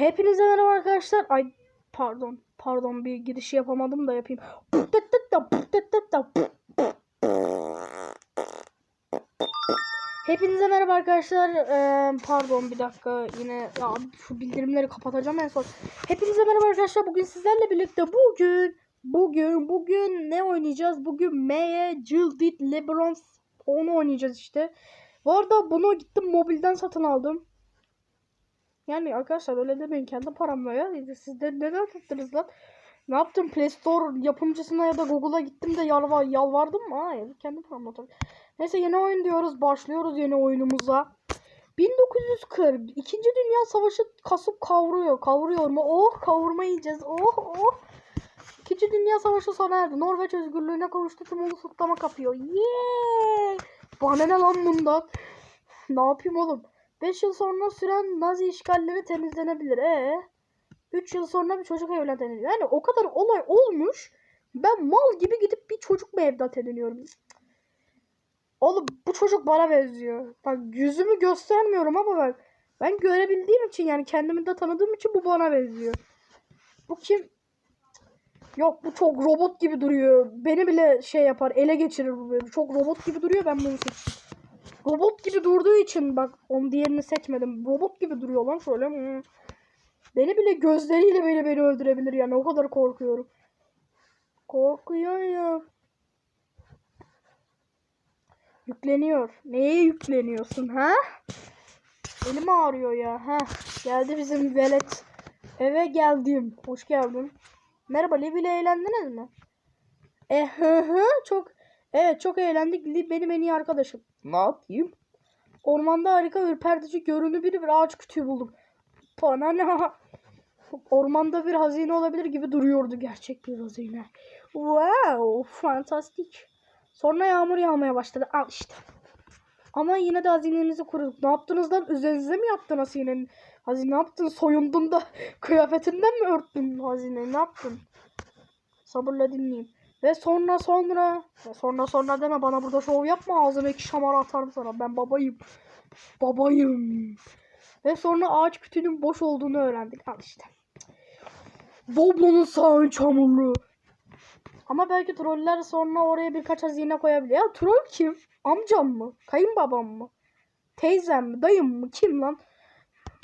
Hepinize merhaba arkadaşlar. Ay pardon. Pardon bir giriş yapamadım da yapayım. Hepinize merhaba arkadaşlar. Ee, pardon bir dakika yine ya, şu bildirimleri kapatacağım en son. Hepinize merhaba arkadaşlar. Bugün sizlerle birlikte bugün bugün bugün ne oynayacağız? Bugün Meye, Jildit, Lebron onu oynayacağız işte. Bu arada bunu gittim mobilden satın aldım. Yani arkadaşlar öyle demeyin kendi paramla ya. Siz de neden tuttunuz lan? Ne yaptım? Play Store yapımcısına ya da Google'a gittim de yalvar, yalvardım mı? Hayır kendi paramla tabii. Neyse yeni oyun diyoruz. Başlıyoruz yeni oyunumuza. 1940 İkinci Dünya Savaşı kasıp kavuruyor. Kavuruyor mu? Oh kavurma yiyeceğiz. Oh oh. İkinci Dünya Savaşı sona erdi. Norveç özgürlüğüne kavuştu. Tüm ulu kutlama kapıyor. Yeee. Bana ne lan bundan? ne yapayım oğlum? 5 yıl sonra süren Nazi işgalleri temizlenebilir. E 3 yıl sonra bir çocuk evlat ediniyor. Yani o kadar olay olmuş. Ben mal gibi gidip bir çocuk mu evlat ediniyorum? Oğlum bu çocuk bana benziyor. Bak yüzümü göstermiyorum ama bak ben görebildiğim için yani kendimi de tanıdığım için bu bana benziyor. Bu kim? Yok bu çok robot gibi duruyor. Beni bile şey yapar ele geçirir bu. Çok robot gibi duruyor ben bunu seçtim. Robot gibi durduğu için bak onun diğerini seçmedim. Robot gibi duruyor lan şöyle. Hmm. Beni bile gözleriyle beni beni öldürebilir yani o kadar korkuyorum. Korkuyor ya. Yükleniyor. Neye yükleniyorsun ha? Elim ağrıyor ya. Ha, geldi bizim velet. Eve geldim. Hoş geldin. Merhaba Liv ile eğlendiniz mi? E hı hı çok evet çok eğlendik. Liv benim en iyi arkadaşım. Ne yapayım? Ormanda harika ürpertici görünü bir, bir ağaç kütüğü bulduk. Bana ne? Ormanda bir hazine olabilir gibi duruyordu gerçek bir hazine. Wow, fantastik. Sonra yağmur yağmaya başladı. Al işte. Ama yine de hazinenizi kuruduk. Ne yaptınız lan? Üzerinize mi yaptın hazinenin? Hazine ne yaptın? Soyundun da kıyafetinden mi örttün hazineyi? Ne yaptın? Sabırla dinleyeyim. Ve sonra sonra ve sonra sonra deme bana burada şov yapma ağzına iki şamar atarım sana. Ben babayım. Babayım. Ve sonra ağaç kütüğünün boş olduğunu öğrendik. Al işte. Doblo'nun sağı çamurlu. Ama belki troller sonra oraya birkaç hazine koyabiliyor. Ya troll kim? Amcam mı? Kayınbabam mı? Teyzem mi? Dayım mı? Kim lan?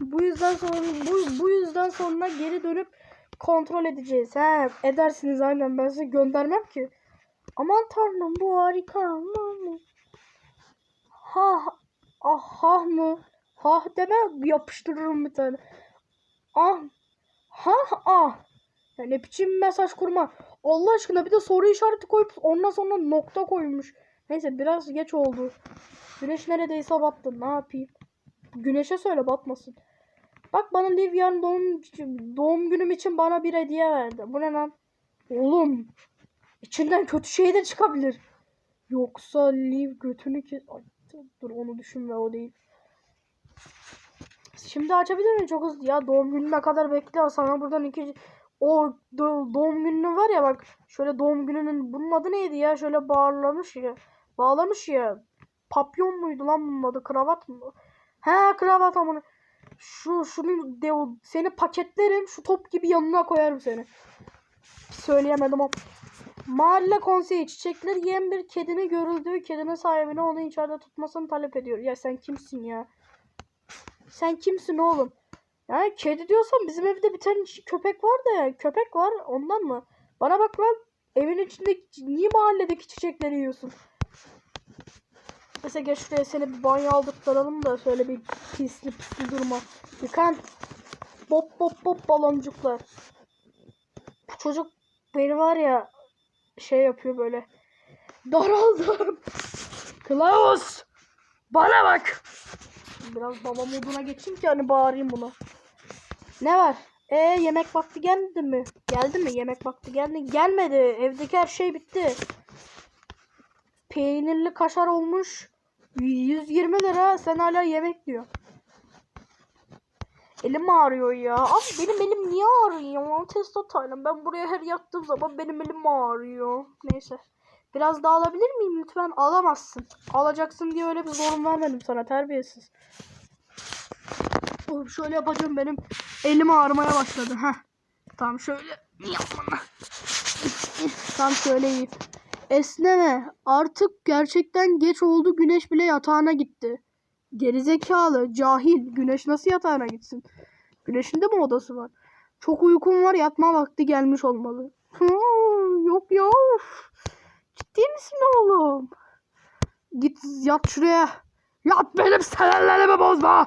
Bu yüzden sonra bu, bu yüzden sonra geri dönüp kontrol edeceğiz. He, edersiniz aynen. Ben size göndermem ki. Aman tanrım bu harika. Aman. Ha ah ha mı? Ha deme yapıştırırım bir tane. Ah ha ah. Ya ne biçim mesaj kurma. Allah aşkına bir de soru işareti koyup ondan sonra nokta koymuş. Neyse biraz geç oldu. Güneş neredeyse battı. Ne yapayım? Güneşe söyle batmasın. Bak bana Liv yarın doğum, doğum günüm için bana bir hediye verdi. Bu ne lan? Oğlum. içinden kötü şey de çıkabilir. Yoksa Liv götünü ki... Ay, dur onu düşünme o değil. Şimdi açabilir miyim çok hızlı ya doğum gününe kadar bekliyor sana buradan iki o do- doğum gününü var ya bak şöyle doğum gününün bunun adı neydi ya şöyle bağlamış ya bağlamış ya papyon muydu lan bunun adı kravat mı he kravat amına şu şunu de, seni paketlerim şu top gibi yanına koyarım seni söyleyemedim o mahalle konseyi çiçekler yiyen bir kedini görüldüğü kedinin sahibine onu içeride tutmasını talep ediyor ya sen kimsin ya sen kimsin oğlum yani kedi diyorsan bizim evde bir tane köpek var da ya. Köpek var ondan mı? Bana bak lan. Evin içinde niye mahalledeki çiçekleri yiyorsun? Mesela gel şuraya seni bir banyo aldırtalım da şöyle bir pisli pisli durma. Yıkan. Bop bop bop baloncuklar. Bu çocuk beni var ya şey yapıyor böyle. Daraldım. Klaus. Bana bak. Biraz baba moduna geçeyim ki hani bağırayım buna. Ne var? E yemek vakti geldi mi? Geldi mi? Yemek vakti geldi. Gelmedi. Evdeki her şey bitti. Peynirli kaşar olmuş. 120 lira. Sen hala yemek diyor. Elim ağrıyor ya. Abi benim elim niye ağrıyor? Testo Taylan. Ben buraya her yattığım zaman benim elim ağrıyor. Neyse. Biraz daha alabilir miyim lütfen? Alamazsın. Alacaksın diye öyle bir zorun vermedim sana terbiyesiz. Oğlum şöyle yapacağım benim elim ağrımaya başladı. Heh. Tamam şöyle. Yapma. Tam şöyle iyi. Esneme. Artık gerçekten geç oldu. Güneş bile yatağına gitti. Gerizekalı, cahil. Güneş nasıl yatağına gitsin? Güneşin de mi odası var? Çok uykum var. Yatma vakti gelmiş olmalı. Hı, yok ya. Ciddi misin oğlum? Git yat şuraya. Yat benim sinirlerimi bozma.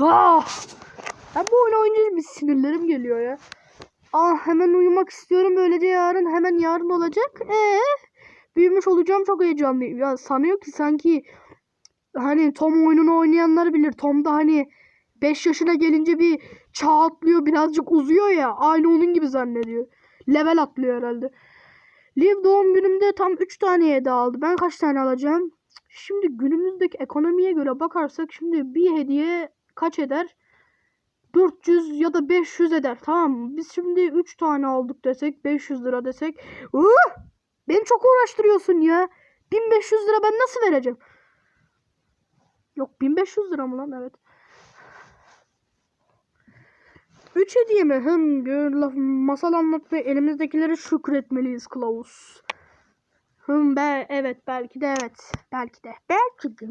Ah. Ben bu oyunu oynayınca bir sinirlerim geliyor ya. Ah hemen uyumak istiyorum. Böylece yarın hemen yarın olacak. Ee, büyümüş olacağım çok heyecanlıyım. Ya sanıyor ki sanki hani Tom oyununu oynayanlar bilir. Tom da hani 5 yaşına gelince bir çağ atlıyor birazcık uzuyor ya. Aynı onun gibi zannediyor. Level atlıyor herhalde. Liv doğum günümde tam 3 tane hediye aldı. Ben kaç tane alacağım? Şimdi günümüzdeki ekonomiye göre bakarsak şimdi bir hediye kaç eder? 400 ya da 500 eder. Tamam mı? Biz şimdi 3 tane aldık desek 500 lira desek. Uh! Beni çok uğraştırıyorsun ya. 1500 lira ben nasıl vereceğim? Yok 1500 lira mı lan? Evet. 3 hediye mi? Laf, masal anlat ve elimizdekileri şükretmeliyiz kılavuz. Hım be evet belki de evet. Belki de. Belki de.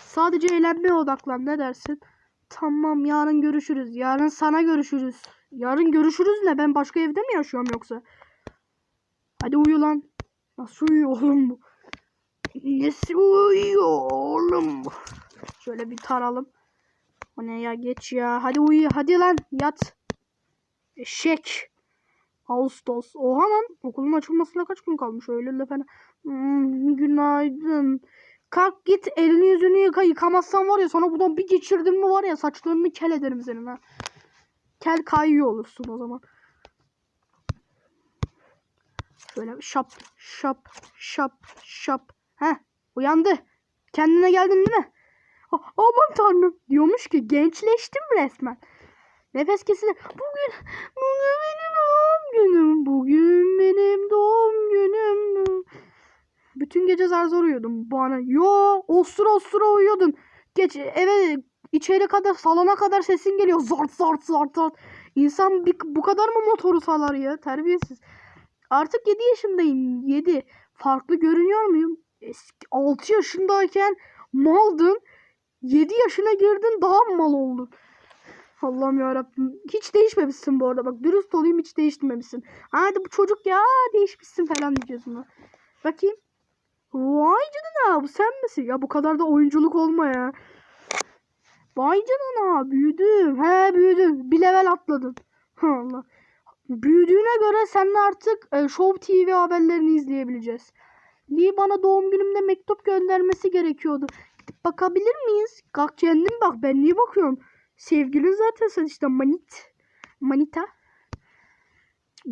Sadece eğlenmeye odaklan ne dersin? Tamam yarın görüşürüz. Yarın sana görüşürüz. Yarın görüşürüz ne? Ben başka evde mi yaşıyorum yoksa? Hadi uyu lan. Nasıl uyuyor oğlum bu? Nasıl uyuyor oğlum bu? Şöyle bir taralım. O ne ya geç ya. Hadi uyu hadi lan yat. Eşek. Ağustos. Oha lan okulun açılmasına kaç gün kalmış öyle laf hani. Hmm, günaydın. Kalk git elini yüzünü yıka. Yıkamazsan var ya sana buradan bir geçirdim mi var ya saçlarını kel ederim senin ha. Kel kayıyor olursun o zaman. Şöyle şap şap şap şap. Heh uyandı. Kendine geldin değil mi? Aman tanrım diyormuş ki gençleştim resmen. Nefes kesildi. Bugün, bugün benim doğum günüm. Bugün benim doğum günüm. Bütün gece zar zor uyudum bu ana. Yo ostura ostura uyuyordun. Geç eve içeri kadar salona kadar sesin geliyor. Zart zart zart zart. İnsan bir, bu kadar mı motoru salar ya? Terbiyesiz. Artık 7 yaşındayım. 7. Farklı görünüyor muyum? Eski 6 yaşındayken maldın. 7 yaşına girdin daha mı mal oldun. Allah'ım yarabbim. Hiç değişmemişsin bu arada. Bak dürüst olayım hiç değişmemişsin. Hadi bu çocuk ya değişmişsin falan diyeceğiz buna. Bakayım. Vay canına bu sen misin? Ya bu kadar da oyunculuk olma ya. Vay canına büyüdüm. He büyüdüm. Bir level atladın. Allah. Büyüdüğüne göre sen de artık e, Show TV haberlerini izleyebileceğiz. Lee bana doğum günümde mektup göndermesi gerekiyordu. Gidip bakabilir miyiz? Kalk kendin bak ben niye bakıyorum? Sevgilin zaten sen işte manit. Manita.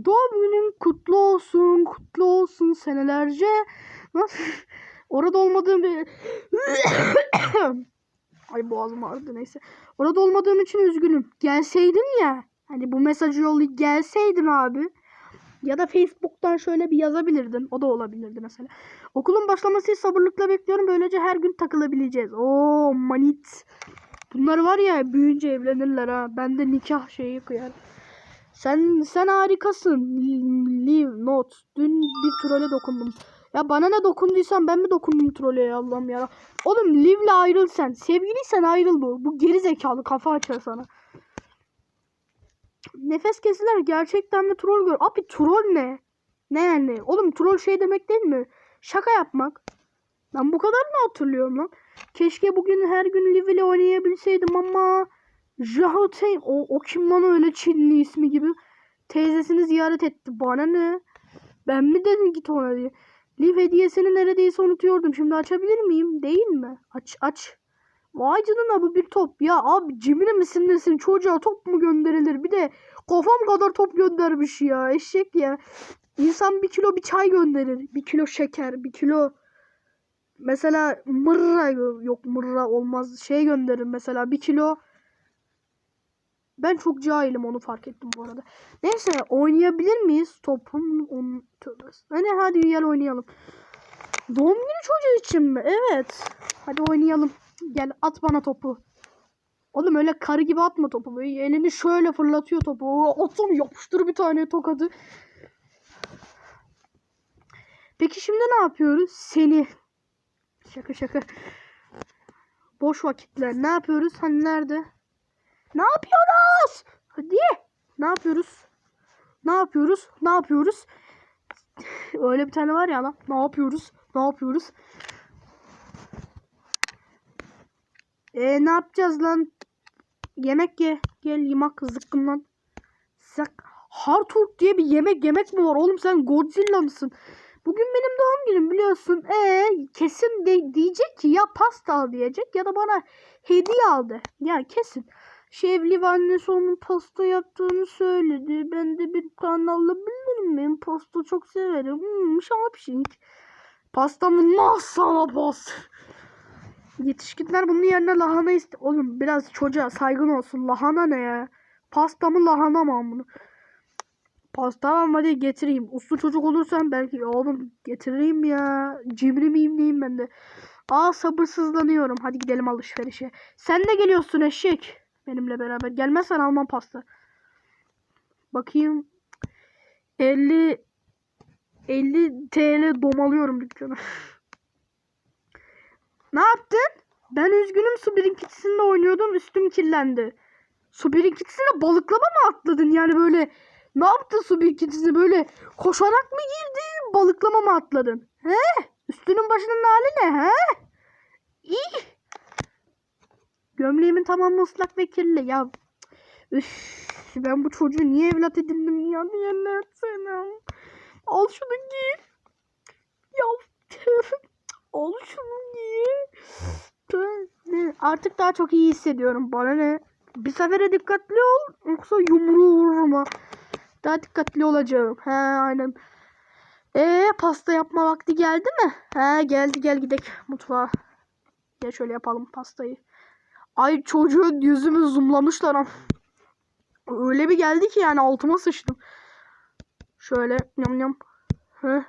Doğum günün kutlu olsun, kutlu olsun senelerce. Nasıl? Orada olmadığım bir... Ay boğazım ağrıdı neyse. Orada olmadığım için üzgünüm. Gelseydin ya. Hani bu mesajı yollayıp gelseydin abi. Ya da Facebook'tan şöyle bir yazabilirdin. O da olabilirdi mesela. Okulun başlamasını sabırlıkla bekliyorum. Böylece her gün takılabileceğiz. Oo manit. Bunlar var ya büyüyünce evlenirler ha. Ben de nikah şeyi kıyar. Sen sen harikasın. Leave not. Dün bir trole dokundum. Ya bana ne dokunduysan ben mi dokundum trole ya Allah'ım ya. Oğlum Liv'le ayrıl sen. Sevgiliysen ayrıl bu. Bu geri zekalı kafa açar sana. Nefes kesiler gerçekten mi troll gör? Abi troll ne? Ne yani? Oğlum troll şey demek değil mi? Şaka yapmak. Ben bu kadar mı hatırlıyorum lan? Keşke bugün her gün Liv ile oynayabilseydim ama Jahotey o, o kim lan öyle Çinli ismi gibi teyzesini ziyaret etti. Bana ne? Ben mi dedim git ona diye. Liv hediyesini neredeyse unutuyordum. Şimdi açabilir miyim? Değil mi? Aç aç. Vay canına bu bir top. Ya abi cimri misin nesin? Çocuğa top mu gönderilir? Bir de kafam kadar top göndermiş ya. Eşek ya. İnsan bir kilo bir çay gönderir. Bir kilo şeker. Bir kilo mesela mırra yok mırra olmaz. Şey gönderir mesela bir kilo ben çok cahilim onu fark ettim bu arada. Neyse oynayabilir miyiz? Topun onun tövbesi. Hani hadi gel oynayalım. Doğum günü çocuğu için mi? Evet. Hadi oynayalım. Gel at bana topu. Oğlum öyle karı gibi atma topu. Böyle elini şöyle fırlatıyor topu. Atsana yapıştır bir tane tokadı. Peki şimdi ne yapıyoruz? Seni. Şaka şaka. Boş vakitler. Ne yapıyoruz? Hani nerede? Ne yapıyoruz? Hadi. Ne yapıyoruz? Ne yapıyoruz? Ne yapıyoruz? Öyle bir tane var ya lan. Ne yapıyoruz? Ne yapıyoruz? E ne yapacağız lan? Yemek ye. Gel yemek zıkkım lan. Sak. Harturk diye bir yemek yemek mi var? Oğlum sen Godzilla mısın? Bugün benim doğum günüm biliyorsun. E kesin de diyecek ki ya pasta al diyecek ya da bana hediye aldı. Ya kesin. Şevli annesi onun pasta yaptığını söyledi. Ben de bir tane alabilir miyim? Pasta çok severim. Hmm, şapşik. Pasta mı? Nasıl pasta? Yetişkinler bunun yerine lahana iste... Oğlum biraz çocuğa saygın olsun. Lahana ne ya? Pasta mı lahana mı bunu? Pasta ama hadi getireyim. Uslu çocuk olursan belki oğlum getireyim ya. Cimri miyim neyim ben de. Aa sabırsızlanıyorum. Hadi gidelim alışverişe. Sen de geliyorsun eşek. Benimle beraber. Gelmezsen almam pasta. Bakayım. 50 50 TL domalıyorum dükkana. ne yaptın? Ben üzgünüm su birikintisinde oynuyordum. Üstüm kirlendi. Su birikintisine balıklama mı atladın? Yani böyle ne yaptın su birikintisine böyle koşarak mı girdin? Balıklama mı atladın? He? Üstünün başının hali ne? He? İyi. Gömleğimin tamamı ıslak ve kirli. Ya üf, ben bu çocuğu niye evlat edindim ya? Niye ne etsem? Al şunu giy. Ya al şunu? Artık daha çok iyi hissediyorum. Bana ne? Bir sefere dikkatli ol. Yoksa yumruğu vururum ha. Daha dikkatli olacağım. He aynen. Ee pasta yapma vakti geldi mi? He geldi gel gidelim mutfağa. Gel şöyle yapalım pastayı. Ay çocuğun yüzümü zoomlamışlar ama. Öyle bir geldi ki yani altıma sıçtım. Şöyle yam yam. Hı.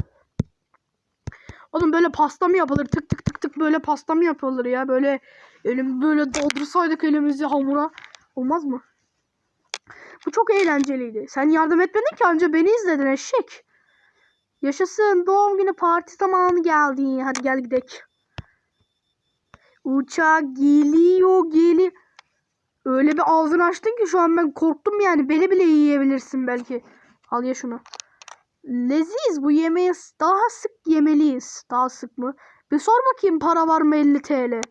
Oğlum böyle pasta mı yapılır? Tık tık tık tık böyle pasta mı yapılır ya? Böyle elim böyle doldursaydık elimizi hamura. Olmaz mı? Bu çok eğlenceliydi. Sen yardım etmedin ki anca beni izledin eşek. Yaşasın doğum günü parti zamanı geldi. Hadi gel gidelim. Uçak geliyor geli. Öyle bir ağzını açtın ki şu an ben korktum yani. Beni bile yiyebilirsin belki. Al ya şunu. Leziz bu yemeği daha sık yemeliyiz. Daha sık mı? Bir sor bakayım para var mı 50 TL.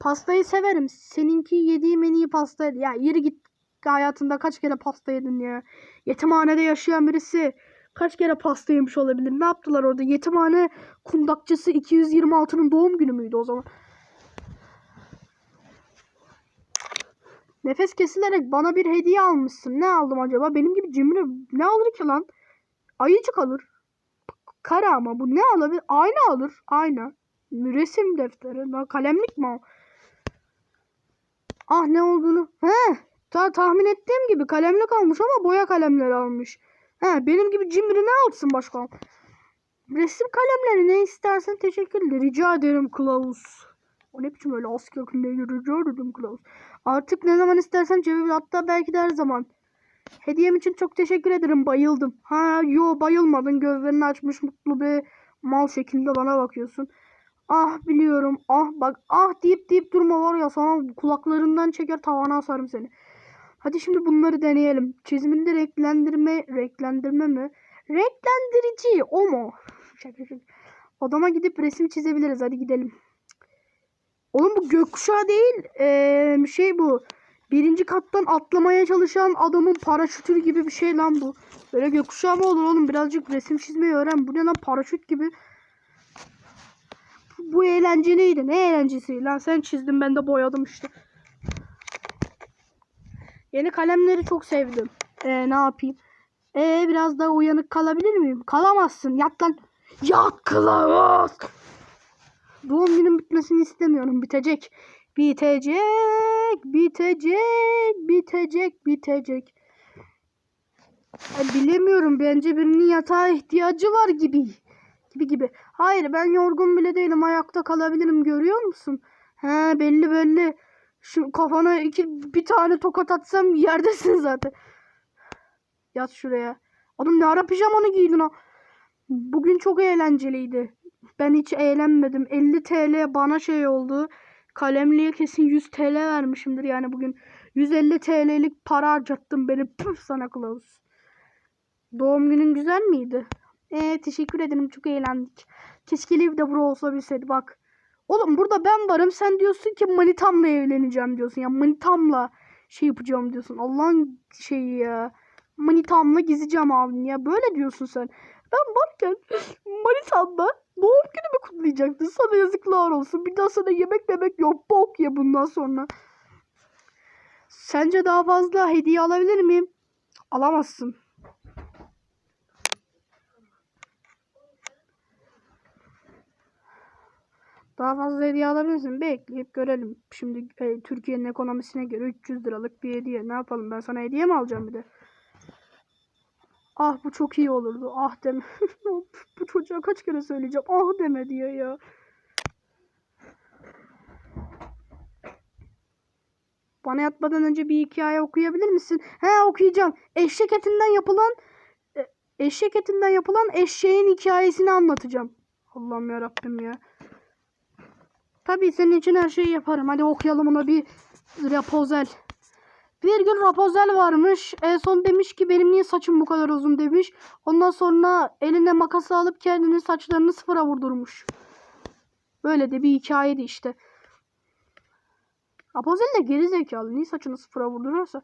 Pastayı severim. Seninki yediğim en iyi pastaydı. Ya yürü git. Hayatında kaç kere pasta yedin ya. Yetimhanede yaşayan birisi kaç kere pasta yemiş olabilir? Ne yaptılar orada? Yetimhane kundakçısı 226'nın doğum günü müydü o zaman? Nefes kesilerek bana bir hediye almışsın. Ne aldım acaba? Benim gibi cimri ne alır ki lan? Ayıcık alır. Kara ama bu ne alabilir? Ayna alır. Ayna. Resim defteri. Kalemlik mi o? Ah ne olduğunu. He. Ta tahmin ettiğim gibi kalemlik almış ama boya kalemleri almış. He benim gibi cimri ne alsın başka? Resim kalemleri ne istersen teşekkürler. Rica ederim kılavuz. O ne biçim öyle asker kılığıyla rica ederim kılavuz. Artık ne zaman istersen cebimde hatta belki de her zaman. Hediyem için çok teşekkür ederim. Bayıldım. Ha yo bayılmadın. Gözlerini açmış mutlu bir mal şeklinde bana bakıyorsun. Ah biliyorum. Ah bak ah deyip deyip durma var ya sana kulaklarından çeker tavana asarım seni. Hadi şimdi bunları deneyelim. Çiziminde renklendirme renklendirme mi? Renklendirici o mu? Odama gidip resim çizebiliriz. Hadi gidelim. Oğlum bu gökkuşağı değil. Ee, şey bu. Birinci kattan atlamaya çalışan adamın paraşütü gibi bir şey lan bu. Böyle gökkuşağı mı olur oğlum? Birazcık resim çizmeyi öğren. Bu ne lan paraşüt gibi. Bu eğlenceliydi. Ne eğlencesi lan? Sen çizdin ben de boyadım işte. Yeni kalemleri çok sevdim. Ee, ne yapayım? Ee, biraz daha uyanık kalabilir miyim? Kalamazsın. Yat lan. Yat kılavuz. Doğum günüm bitmesini istemiyorum. Bitecek. Bitecek. Bitecek. Bitecek. Bitecek. Ay, bilemiyorum. Bence birinin yatağa ihtiyacı var gibi. Gibi gibi. Hayır ben yorgun bile değilim. Ayakta kalabilirim. Görüyor musun? He belli belli. Şu kafana iki bir tane tokat atsam yerdesin zaten. Yat şuraya. Oğlum ne ara pijamanı giydin ha? Bugün çok eğlenceliydi. Ben hiç eğlenmedim. 50 TL bana şey oldu. Kalemliğe kesin 100 TL vermişimdir yani bugün. 150 TL'lik para harcattım beni. Püf sana kılavuz. Doğum günün güzel miydi? Ee, teşekkür ederim çok eğlendik. Keşke Liv de bura olsa bilseydi bak. Oğlum burada ben varım sen diyorsun ki manitamla evleneceğim diyorsun. Ya manitamla şey yapacağım diyorsun. Allah'ın şeyi ya. Manitamla gezeceğim abim ya. Böyle diyorsun sen. Ben varken manitamla doğum günümü kutlayacaktın. Sana yazıklar olsun. Bir daha sana yemek demek yok. Bok ya bundan sonra. Sence daha fazla hediye alabilir miyim? Alamazsın. Daha fazla hediye alabilirsin. Bekleyip görelim. Şimdi e, Türkiye'nin ekonomisine göre 300 liralık bir hediye. Ne yapalım? Ben sana hediye mi alacağım bir de? Ah bu çok iyi olurdu. Ah deme. bu çocuğa kaç kere söyleyeceğim. Ah deme diye ya. Bana yatmadan önce bir hikaye okuyabilir misin? He okuyacağım. Eşek etinden yapılan e, eşek etinden yapılan eşeğin hikayesini anlatacağım. Allah'ım ya Rabbim ya. Tabii senin için her şeyi yaparım. Hadi okuyalım ona bir Rapozel. Bir gün Rapozel varmış. En son demiş ki benim niye saçım bu kadar uzun demiş. Ondan sonra eline makası alıp kendinin saçlarını sıfıra vurdurmuş. Böyle de bir hikayeydi işte. Rapozel de geri zekalı. Niye saçını sıfıra vurduruyorsa.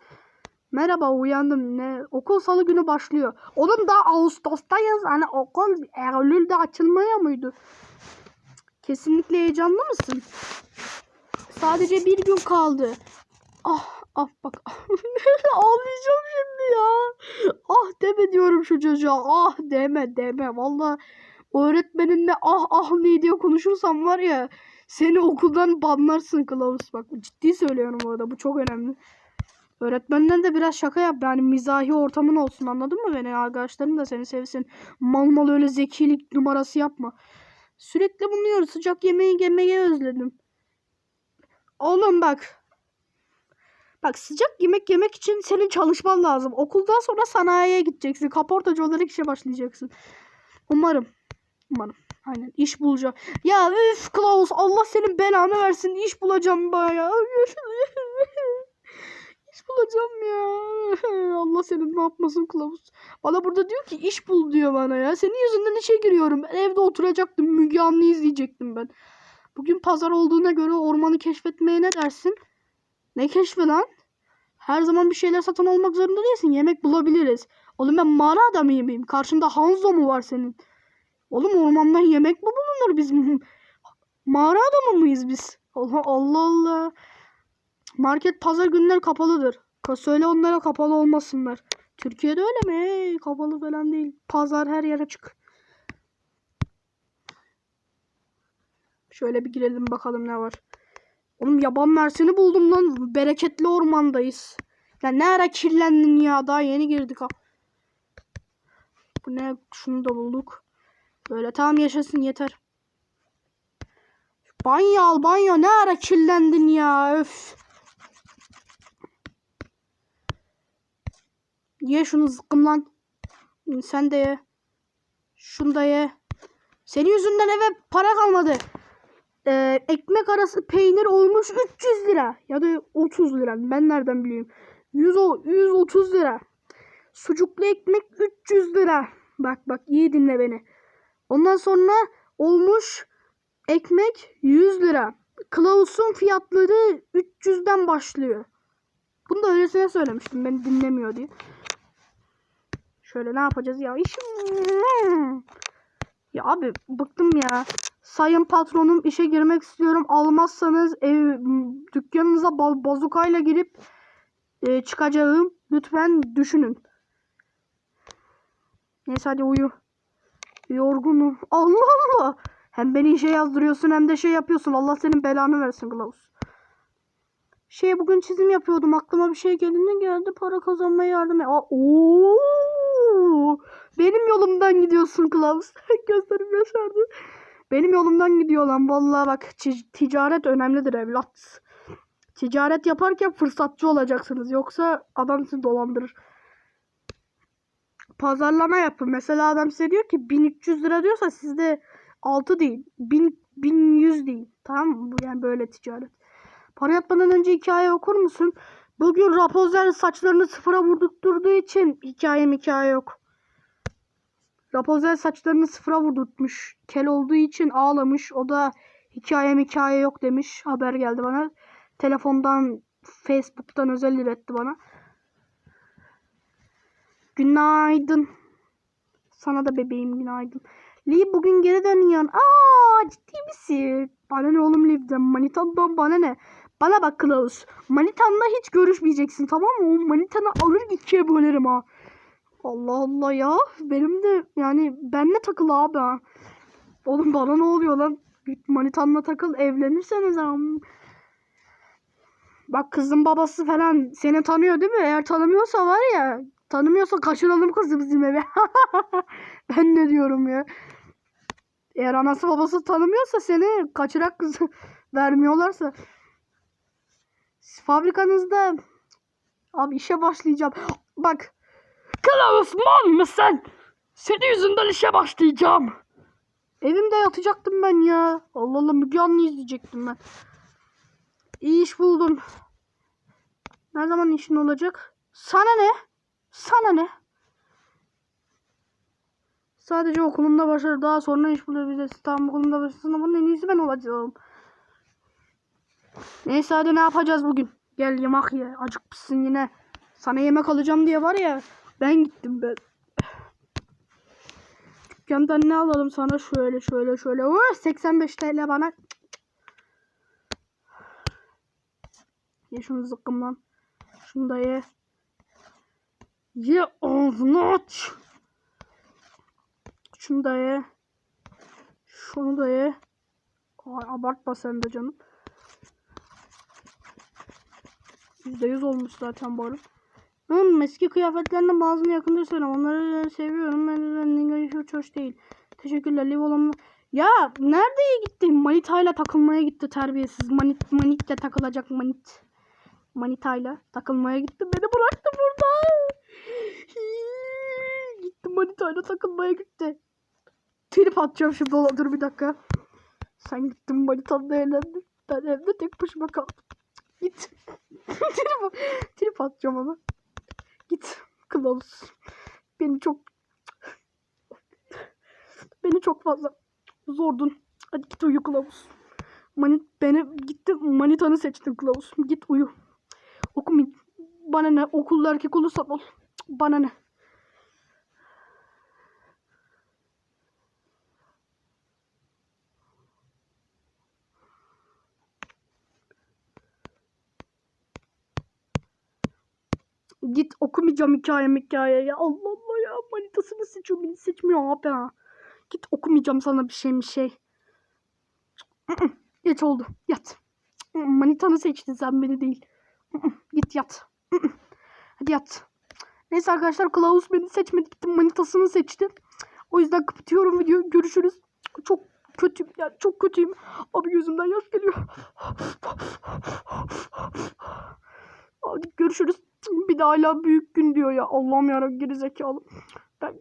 Merhaba uyandım. Ne? Okul salı günü başlıyor. Oğlum daha Ağustos'tayız. Hani okul Eylül'de açılmaya mıydı? Kesinlikle heyecanlı mısın? Sadece bir gün kaldı. Ah ah bak. Ağlayacağım şimdi ya. Ah deme diyorum şu çocuğa. Ah deme deme. Valla öğretmeninle ah ah ne diye konuşursam var ya seni okuldan banlarsın kılavuz. Bak ciddi söylüyorum orada. Bu çok önemli. Öğretmenden de biraz şaka yap. Yani mizahi ortamın olsun anladın mı beni? Arkadaşların da seni sevsin. Mal mal öyle zekilik numarası yapma. Sürekli bunu yiyoruz. Sıcak yemeği yemeyi özledim. Oğlum bak. Bak sıcak yemek yemek için senin çalışman lazım. Okuldan sonra sanayiye gideceksin. Kaportacı olarak işe başlayacaksın. Umarım. Umarım. Aynen iş bulacağım. Ya üf Klaus Allah senin belanı versin. İş bulacağım baya. iş bulacağım ya. Allah senin ne yapmasın Klaus. Bana burada diyor ki iş bul diyor bana ya. Senin yüzünden işe giriyorum. Ben evde oturacaktım. Müge Anlı izleyecektim ben. Bugün pazar olduğuna göre ormanı keşfetmeye ne dersin? Ne keşfi lan? Her zaman bir şeyler satın olmak zorunda değilsin. Yemek bulabiliriz. Oğlum ben mağara adamı mıyım? Karşında Hanzo mu var senin? Oğlum ormandan yemek mi bulunur biz? Mağara adamı mıyız biz? Allah Allah. Allah. Market pazar günleri kapalıdır. Ka- Söyle onlara kapalı olmasınlar. Türkiye'de öyle mi? Hey, kapalı falan değil. Pazar her yer açık. Şöyle bir girelim bakalım ne var. Oğlum yaban mersini buldum lan. Bereketli ormandayız. Ya ne ara kirlendin ya. Daha yeni girdik ha. Bu ne? Şunu da bulduk. Böyle tamam yaşasın yeter. Banyo al banyo. Ne ara kirlendin ya. Öf. Ye şunu zıkkım lan. Sen de ye. Şunu da ye. Senin yüzünden eve para kalmadı. Ee, ekmek arası peynir olmuş 300 lira. Ya da 30 lira. Ben nereden bileyim. 100, o- 130 lira. Sucuklu ekmek 300 lira. Bak bak iyi dinle beni. Ondan sonra olmuş ekmek 100 lira. Klaus'un fiyatları 300'den başlıyor. Bunu da öylesine söylemiştim. Beni dinlemiyor diye. Şöyle ne yapacağız ya? İşim. Ya abi bıktım ya. Sayın patronum işe girmek istiyorum. Almazsanız ev dükkanınıza ba- bazukayla girip e, çıkacağım. Lütfen düşünün. Neyse hadi uyu. Yorgunum. Allah Allah. Hem beni işe yazdırıyorsun hem de şey yapıyorsun. Allah senin belanı versin Klaus. Şey bugün çizim yapıyordum. Aklıma bir şey geldi geldi. Para kazanmaya yardım et. Benim yolumdan gidiyorsun Klaus. Gözlerim yaşardı. Benim yolumdan gidiyor lan. Vallahi bak ti- ticaret önemlidir evlat. Ticaret yaparken fırsatçı olacaksınız. Yoksa adam sizi dolandırır. Pazarlama yapın. Mesela adam size diyor ki 1300 lira diyorsa sizde 6 değil. 1000, 1100 değil. Tamam mı? Yani böyle ticaret. Para yapmadan önce hikaye okur musun? Bugün Rapunzel saçlarını sıfıra vurdurtturduğu için hikayem hikaye yok. Rapunzel saçlarını sıfıra vurdurtmuş. Kel olduğu için ağlamış. O da hikayem hikaye yok demiş. Haber geldi bana. Telefondan, Facebook'tan özel iletti bana. Günaydın. Sana da bebeğim günaydın. Lee bugün geri dönüyorsun. Aa ciddi misin? Bana ne oğlum Liv'den? Manitandan bana ne? Bana bak Klaus. Manitanla hiç görüşmeyeceksin tamam mı? O manitanı alır ikiye bölerim ha. Allah Allah ya. Benim de yani benle takıl abi ha. Oğlum bana ne oluyor lan? Git manitanla takıl evlenirseniz ama. Bak kızın babası falan seni tanıyor değil mi? Eğer tanımıyorsa var ya tanımıyorsa kaçıralım kızı bizim eve. ben ne diyorum ya. Eğer anası babası tanımıyorsa seni kaçırak kızı vermiyorlarsa. Fabrikanızda abi işe başlayacağım. Bak. Kılavuz mal mısın? Senin yüzünden işe başlayacağım. Evimde yatacaktım ben ya. Allah Allah Müge Anlı izleyecektim ben. İyi iş buldun. Ne zaman işin olacak? Sana ne? Sana ne? Sadece okulumda başarı daha sonra iş bulabiliriz. Tamam okulumda başarı sınavının en iyisi ben olacağım. Neyse hadi ne yapacağız bugün? Gel yemek ye. Acıkmışsın yine. Sana yemek alacağım diye var ya. Ben gittim ben. Dükkandan ne alalım sana? Şöyle şöyle şöyle. Oo, 85 TL bana. Ye şunu zıkkımlan. Şunu da ye. Ye ağzını aç. Şunu da ye. Şunu da ye. Ay, abartma sen de canım. %100 olmuş zaten bu arada. Hmm, eski kıyafetlerinden bazılarını yakında söyle. Onları seviyorum. Ben hiç hoş, değil. Teşekkürler. Liv olan... Ya nereye gitti? Manitayla takılmaya gitti terbiyesiz. Manit, manitle takılacak manit. Manitayla takılmaya gitti. Beni bıraktı burada. Hii, gitti manitayla takılmaya gitti. Trip atacağım şimdi. Dur bir dakika. Sen gittin manitanla eğlendin. Ben evde tek başıma kaldım. Git. trip, trip atacağım ona. Git kılavuz. Beni çok beni çok fazla zordun. Hadi git uyu kılavuz. Manit beni gitti manitanı seçtin kılavuz. Git uyu. Okuma bana ne okulda erkek olursan ol. Bana ne. Git okumayacağım hikaye hikaye ya. Allah Allah ya. Manitasını seçiyor beni seçmiyor abi ha. Git okumayacağım sana bir şey bir şey. Geç oldu. Yat. Manitanı seçtin sen beni değil. Git yat. Hadi yat. Neyse arkadaşlar Klaus beni seçmedi. Gitti manitasını seçti. O yüzden kapatıyorum videoyu. Görüşürüz. Çok kötüyüm yani çok kötüyüm. Abi gözümden yaş geliyor. Hadi görüşürüz. Bir de hala büyük gün diyor ya. Allah'ım yarabbim gerizekalı. Ben